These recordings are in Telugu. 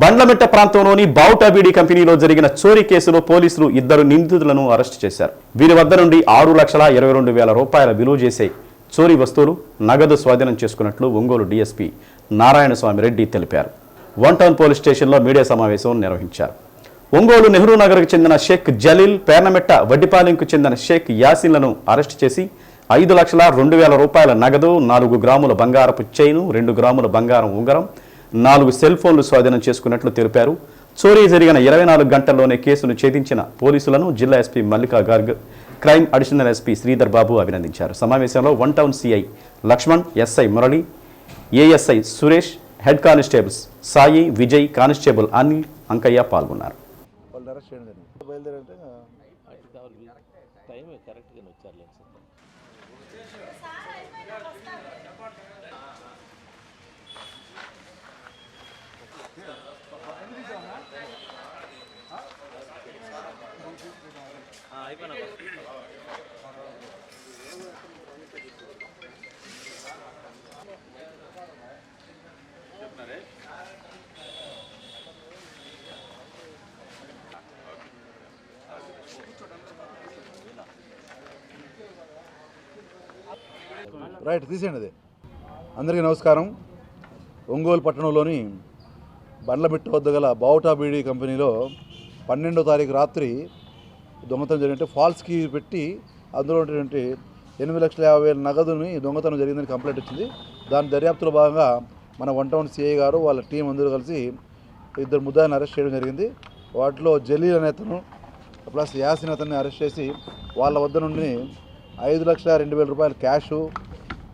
బండ్లమెట్ట ప్రాంతంలోని బావుటబీడీ కంపెనీలో జరిగిన చోరీ కేసులో పోలీసులు ఇద్దరు నిందితులను అరెస్టు చేశారు. వీరి వద్ద నుండి ఆరు లక్షల ఇరవై రెండు వేల రూపాయల విలువ చేసే చోరీ వస్తువులు నగదు స్వాధీనం చేసుకున్నట్లు ఒంగోలు డీఎస్పీ నారాయణస్వామి రెడ్డి తెలిపారు. వన్ టౌన్ పోలీస్ స్టేషన్లో మీడియా సమావేశం నిర్వహించారు. ఒంగోలు నెహ్రూ నగర్కు చెందిన షేక్ జలీల్ పేర్నమెట్ట వడ్డిపాలెంకు చెందిన షేక్ యాసిన్లను అరెస్టు చేసి ఐదు లక్షల రెండు వేల రూపాయల నగదు నాలుగు గ్రాముల బంగారపు చైను రెండు గ్రాముల బంగారం ఉంగరం నాలుగు సెల్ ఫోన్లు స్వాధీనం చేసుకున్నట్లు తెలిపారు. చోరీ జరిగిన ఇరవై నాలుగు గంటల్లోనే కేసును ఛేదించిన పోలీసులను జిల్లా SP Mallika Garg crime additional SP Sridhar Babu అభినందించారు. సమావేశంలో one town CI Lakshman SI Murali ASI Suresh head constables Sai Vijay constable Anil Ankaiah పాల్గొన్నారు. బయలుదేరంటే టైం కరెక్ట్గా వచ్చారు రైట్ తీసేయండి అది. అందరికీ నమస్కారం. ఒంగోలు పట్టణంలోని బండ్లమిట్ట వద్ద గల బావుటా బీడీ కంపెనీలో పన్నెండో తారీఖు రాత్రి దొంగతనం జరిగినట్టు ఫాల్స్ కీ పెట్టి అందులో ఉన్నటువంటి ఎనిమిది లక్షల యాభై వేల నగదుని దొంగతనం జరిగిందని కంప్లైంట్ వచ్చింది. దాని దర్యాప్తులో భాగంగా మన వన్ టౌన్ సిఐ గారు వాళ్ళ టీం అందరూ కలిసి ఇద్దరు ముద్దాయిని అరెస్ట్ చేయడం జరిగింది. వాటిలో జలీల్ అనే అతను ప్లస్ యాసిన్ అతన్ని అరెస్ట్ చేసి వాళ్ళ వద్ద నుండి ఐదు లక్షల రెండు వేల రూపాయల క్యాషు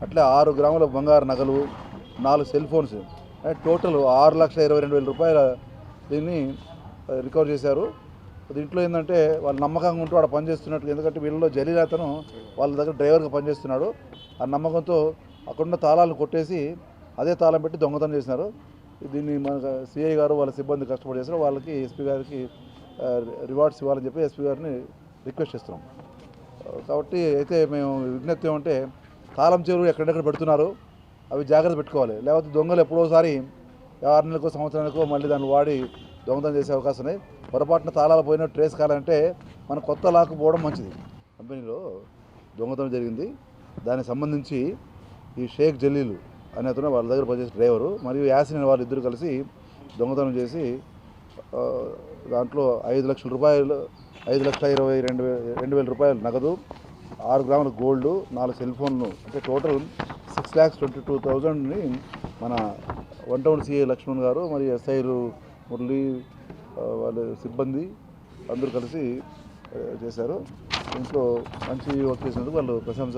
అట్లే ఆరు గ్రాముల బంగారు నగలు నాలుగు సెల్ ఫోన్స్ టోటల్ ఆరు లక్షల ఇరవై రెండు వేల రూపాయల దీన్ని uh, రికవర్ చేశారు. దీంట్లో ఏంటంటే వాళ్ళు నమ్మకంగా ఉంటూ ఆడ పనిచేస్తున్నట్టు ఎందుకంటే వీళ్ళలో జలీల్ అతను వాళ్ళ దగ్గర డ్రైవర్గా పనిచేస్తున్నాడు ఆ నమ్మకంతో అక్కడున్న తాళాలను కొట్టేసి అదే తాళం పెట్టి దొంగతనం చేసినారు. దీన్ని మన సిఐ గారు వాళ్ళ సిబ్బంది కష్టపడి చేశారు. వాళ్ళకి ఎస్పీ గారికి రివార్డ్స్ ఇవ్వాలని చెప్పి ఎస్పీ గారిని రిక్వెస్ట్ చేస్తున్నాం. కాబట్టి అయితే మేము విజ్ఞప్తి ఏమంటే తాళం చెరువు ఎక్కడెక్కడ పెడుతున్నారు అవి జాగ్రత్త పెట్టుకోవాలి. లేకపోతే దొంగలు ఎప్పుడోసారి ఆరు నెలలకు సంవత్సరాలకు మళ్ళీ దాన్ని వాడి దొంగతనం చేసే అవకాశం ఉన్నాయి. పొరపాటున తాళాలు పోయిన ట్రేస్ కావాలంటే మన కొత్త లాక్ పోవడం మంచిది. కంపెనీలో దొంగతనం జరిగింది. దానికి సంబంధించి ఈ షేక్ జలీలు అనే అతను వాళ్ళ దగ్గర పనిచేసే డ్రైవరు మరియు యాసిన్ వాళ్ళు ఇద్దరు కలిసి దొంగతనం చేసి దాంట్లో ఐదు లక్షల రూపాయలు ఐదు లక్షల ఇరవై రెండు వేల రెండు వేల రూపాయలు నగదు ఆరు గ్రాముల గోల్డ్ నాలుగు సెల్ ఫోన్లు అంటే total six lakhs twenty two థౌజండ్ని మన వన్ టౌన్ సిఏ లక్ష్మణ్ గారు మరియు ఎస్ఐలు మురళి వాళ్ళ సిబ్బంది అందరూ కలిసి చేశారు. ఇంట్లో మంచి వర్క్ చేసినందుకు వాళ్ళు ప్రశంస